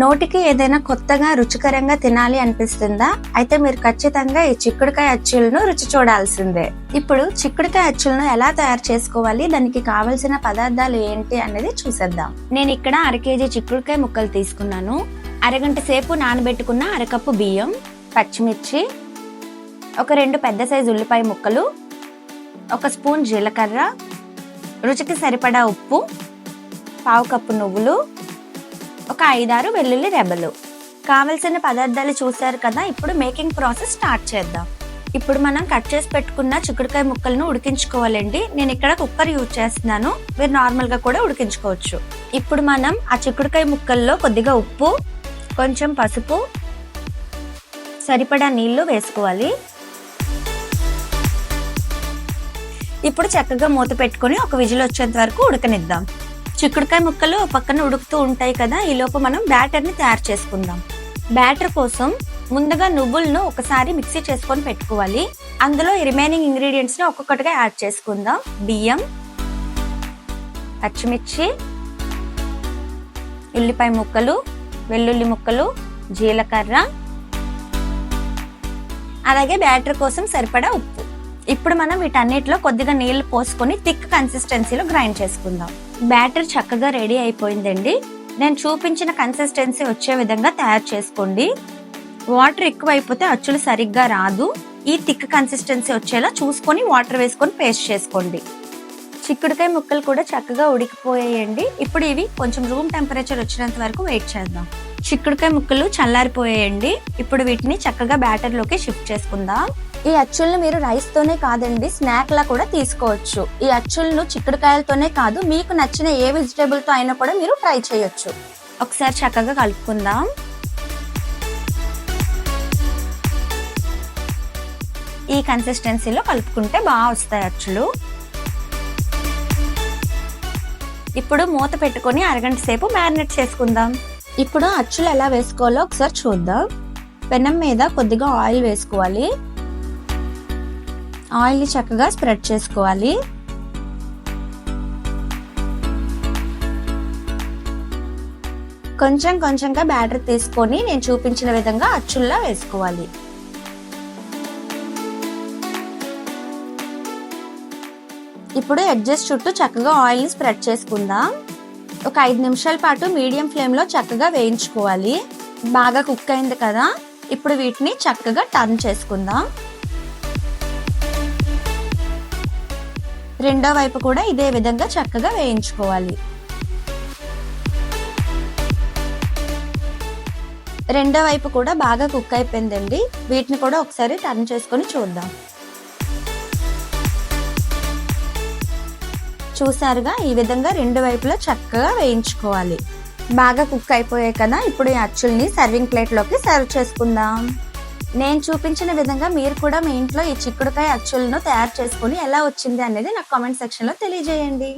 నోటికి ఏదైనా కొత్తగా రుచికరంగా తినాలి అనిపిస్తుందా? అయితే మీరు ఖచ్చితంగా ఈ చిక్కుడుకాయ అచ్చులను రుచి చూడాల్సిందే. ఇప్పుడు చిక్కుడుకాయ అచ్చులను ఎలా తయారు చేసుకోవాలి? దానికి కావలసిన పదార్థాలు ఏంటి అనేది చూసేద్దాం. నేను ఇక్కడ అర కేజీ చిక్కుడుకాయ ముక్కలు తీసుకున్నాను. అరగంట సేపు నానబెట్టుకున్న అరకప్పు బియ్యం పచ్చిమిర్చి ఒక రెండు పెద్ద సైజు ఉల్లిపాయ ముక్కలు ఒక స్పూన్ జీలకర్ర రుచికి సరిపడా ఉప్పు పావు కప్పు నువ్వులు ఒక ఐదారు వెల్లుల్లి రెబ్బలు. కావలసిన పదార్థాలు చూశారు కదా ఇప్పుడు మేకింగ్ ప్రాసెస్ స్టార్ట్ చేద్దాం. ఇప్పుడు మనం కట్ చేసి పెట్టుకున్న చిక్కుడుకాయ ముక్కలను ఉడికించుకోవాలండి. నేను ఇక్కడ కుక్కర్ యూజ్ చేస్తున్నాను. మీరు నార్మల్గా కూడా ఉడికించుకోవచ్చు. ఇప్పుడు మనం ఆ చిక్కుడుకాయ ముక్కల్లో కొద్దిగా ఉప్పు కొంచెం పసుపు సరిపడా నీళ్ళు వేసుకోవాలి. ఇప్పుడు చక్కగా మూత పెట్టుకొని ఒక విజిల్ వచ్చేంత వరకు ఉడకనిద్దాం. చిక్కుడుకాయ ముక్కలు పక్కన ఉడుకుతూ ఉంటాయి కదా ఈ లోపు మనం బ్యాటర్ని తయారు చేసుకుందాం. బ్యాటర్ కోసం ముందుగా నువ్వులను ఒకసారి మిక్సీ చేసుకొని పెట్టుకోవాలి. అందులో ఈ రిమైనింగ్ ఇంగ్రీడియంట్స్ని ఒక్కొక్కటిగా యాడ్ చేసుకుందాం. బియ్యం పచ్చిమిర్చి ఉల్లిపాయ ముక్కలు వెల్లుల్లి ముక్కలు జీలకర్ర. అలాగే బ్యాటర్ కోసం సరిపడా ఉప్పు. ఇప్పుడు మనం వీటన్నిటిలో కొద్దిగా నీళ్ళు పోసుకొని థిక్ కన్సిస్టెన్సీలో గ్రైండ్ చేసుకుందాం. బ్యాటర్ చక్కగా రెడీ అయిపోయిందండి. నేను చూపించిన కన్సిస్టెన్సీ వచ్చే విధంగా తయారు చేసుకోండి. వాటర్ ఎక్కువ అయిపోతే అచ్చులు సరిగ్గా రాదు. ఈ థిక్ కన్సిస్టెన్సీ వచ్చేలా చూసుకొని వాటర్ వేసుకొని పేస్ట్ చేసుకోండి. చిక్కుడుకాయ ముక్కలు కూడా చక్కగా ఉడికిపోయాయండి. ఇప్పుడు ఇవి కొంచెం రూమ్ టెంపరేచర్ వచ్చినంత వరకు వెయిట్ చేద్దాం. చిక్కుడుకాయ ముక్కలు చల్లారిపోయాయండి. ఇప్పుడు వీటిని చక్కగా బ్యాటర్లోకి షిఫ్ట్ చేసుకుందాం. ఈ అచ్చులను మీరు రైస్ తోనే కాదండి స్నాక్ లా కూడా తీసుకోవచ్చు. ఈ అచ్చులను చిక్కుడుకాయలతోనే కాదు మీకు నచ్చిన ఏ వెజిటేబుల్తో అయినా కూడా మీరు ట్రై చేయొచ్చు. ఒకసారి చక్కగా కలుపుకుందాం. ఈ కన్సిస్టెన్సీలో కలుపుకుంటే బాగా వస్తాయి అచ్చులు. ఇప్పుడు మూత పెట్టుకొని అరగంట సేపు మ్యారినేట్ చేసుకుందాం. ఇప్పుడు అచ్చులు ఎలా వేసుకోవాలో ఒకసారి చూద్దాం. పెనం మీద కొద్దిగా ఆయిల్ వేసుకోవాలి. ఆయిల్ని చక్కగా స్ప్రెడ్ చేసుకోవాలి. కొంచెం కొంచెంగా బ్యాటర్ తీసుకొని నేను చూపించిన విధంగా అచ్చుల్లా వేసుకోవాలి. ఇప్పుడు ఎడ్జెస్ చుట్టూ చక్కగా ఆయిల్ని స్ప్రెడ్ చేసుకుందాం. ఒక ఐదు నిమిషాల పాటు మీడియం ఫ్లేమ్లో చక్కగా వేయించుకోవాలి. బాగా కుక్ అయింది కదా? ఇప్పుడు వీటిని చక్కగా టర్న్ చేసుకుందాం. రెండో వైపు కూడా ఇదే విధంగా చక్కగా వేయించుకోవాలి. రెండో వైపు కూడా బాగా కుక్ అయిపోయిందండి. వీటిని కూడా ఒకసారి టర్న్ చేసుకొని చూద్దాం. చూసారుగా ఈ విధంగా రెండు వైపులా చక్కగా వేయించుకోవాలి. బాగా కుక్ అయిపోయాయి కదా ఇప్పుడు ఈ అచ్చుల్ని సర్వింగ్ ప్లేట్లోకి సర్వ్ చేసుకుందాం. నేను చూపించిన విధంగా మీరు కూడా మీ ఇంట్లో ఈ చిక్కుడుకాయ అచ్చులను తయారు చేసుకుని ఎలా వచ్చింది అనేది నాకు కామెంట్ సెక్షన్లో తెలియజేయండి.